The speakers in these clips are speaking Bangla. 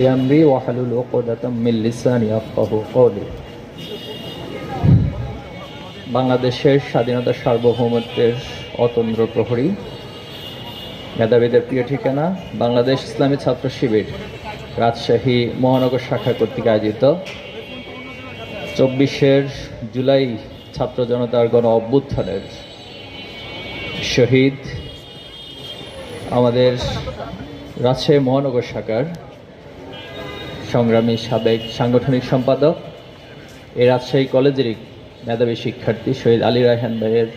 أمري واحلل عقدة من لساني يفقهوا قولي বাংলাদেশের স্বাধীনতা সার্বভৌমত্বের অতন্দ্র প্রহরী মেধাবীদের প্রিয় ঠিকানা বাংলাদেশ ইসলামী ছাত্র শিবির রাজশাহী মহানগর শাখা কর্তৃক আয়োজিত চব্বিশের জুলাই ছাত্র জনতার গণ অভ্যুত্থানের শহীদ আমাদের রাজশাহী মহানগর শাখার সংগ্রামী সাবেক সাংগঠনিক সম্পাদক এই রাজশাহী কলেজেরই মেধাবী শিক্ষার্থী শহীদ আলী রায়হান ভাইয়ের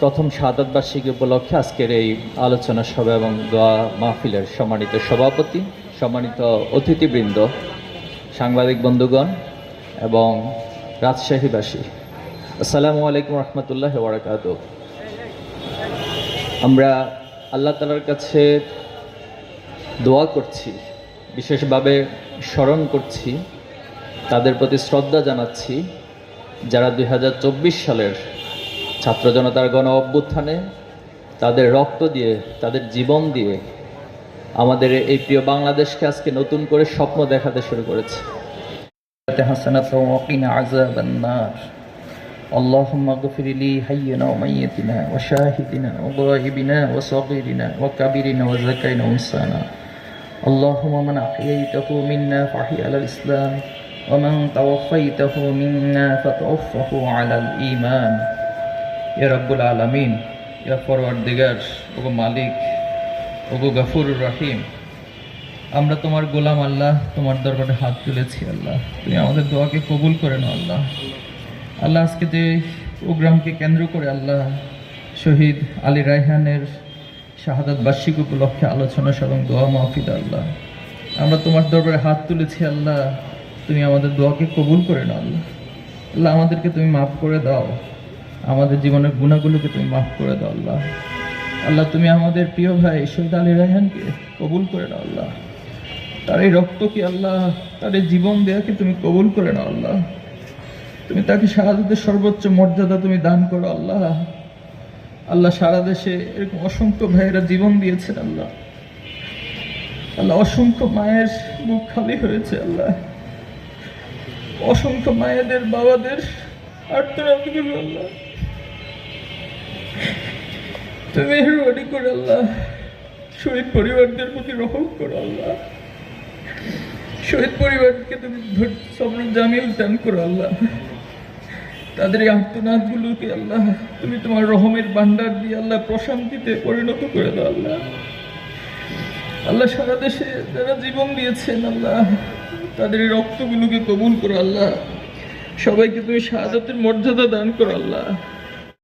প্রথম শাহাদত বার্ষিকী উপলক্ষে আজকের এই আলোচনা সভা এবং দোয়া মাহফিলের সম্মানিত সভাপতি, সম্মানিত অতিথিবৃন্দ, সাংবাদিক বন্ধুগণ এবং রাজশাহীবাসী। আসসালামু আলাইকুম রহমতুল্লাহ ওবরাকাত আমরা আল্লাহ তালার কাছে দোয়া করছি বিশেষভাবে স্মরণ করছি তাদের প্রতি শ্রদ্ধা জানাচ্ছি যারা দুই সালের ছাত্র জনতার গণ অভ্যুত্থানে তাদের রক্ত দিয়ে তাদের জীবন দিয়ে আমাদের এই প্রিয় বাংলাদেশকে আজকে নতুন করে স্বপ্ন দেখাতে শুরু করেছে হাসানাত ওয়াকিনা আযাবান নার اللهم اغفر لي حينا وميتنا وشاهدنا وغائبنا وصغيرنا وكبيرنا وذكرنا وانسانا اللهم من احييته منا فاحي على الاسلام ومن توفيته منا فتوفه على الايمان يا رب العالمين يا ফরওয়ার্দিগার ওগো মালিক ওগো গফুরুর রহিম আমরা তোমার গোলাম আল্লাহ তোমার দরবারে হাত তুলেছি আল্লাহ তুমি আমাদের দোয়াকে কবুল করে নাও আল্লাহ আল্লাহ আজকে যে প্রোগ্রামকে কেন্দ্র করে আল্লাহ শহীদ আলী রায়হানের শাহাদাত বার্ষিক উপলক্ষে আলোচনা এবং দোয়া মাহফিদ আল্লাহ। আমরা তোমার দরবারে হাত তুলেছি, আল্লাহ। তুমি আমাদের দোয়াকে কবুল করে নাও, আল্লাহ। আল্লাহ, আমাদেরকে তুমি মাফ করে দাও। আমাদের জীবনের গুণাগুলোকে তুমি মাফ করে দাও, আল্লাহ। আল্লাহ, তুমি আমাদের প্রিয় ভাই শহীদ আলী রায়হানকে কবুল করে নাও, আল্লাহ। তার এই রক্তকে, আল্লাহ, তার এই জীবন দেয়াকে তুমি কবুল করে নাও, আল্লাহ। তুমি তাকে শাহাদাতের সর্বোচ্চ মর্যাদা তুমি দান করো, আল্লাহ। আল্লাহ সারা দেশে এরকম অসংখ্য ভাইয়েরা জীবন দিয়েছেন আল্লাহ। আল্লাহ অসংখ্য মায়ের মুখ খালি হয়েছে আল্লাহ। অসংখ্য মায়েদের, বাবাদের আল্লাহ। তুমি মেহরবানি করে আল্লাহ। শহীদ পরিবারদের প্রতি রহম করো আল্লাহ। শহীদ পরিবারকে তুমি জামিল দান করো আল্লাহ। তাদের এই আর্তনাদগুলোকে আল্লাহ, তুমি তোমার রহমের ভান্ডার দিয়ে আল্লাহ প্রশান্তিতে পরিণত করে দাও আল্লাহ। আল্লাহ সারা দেশে যারা জীবন দিয়েছেন আল্লাহ, তাদের এই রক্তগুলোকে কবুল করো আল্লাহ। সবাইকে তুমি শাহাদাতের মর্যাদা দান করো আল্লাহ।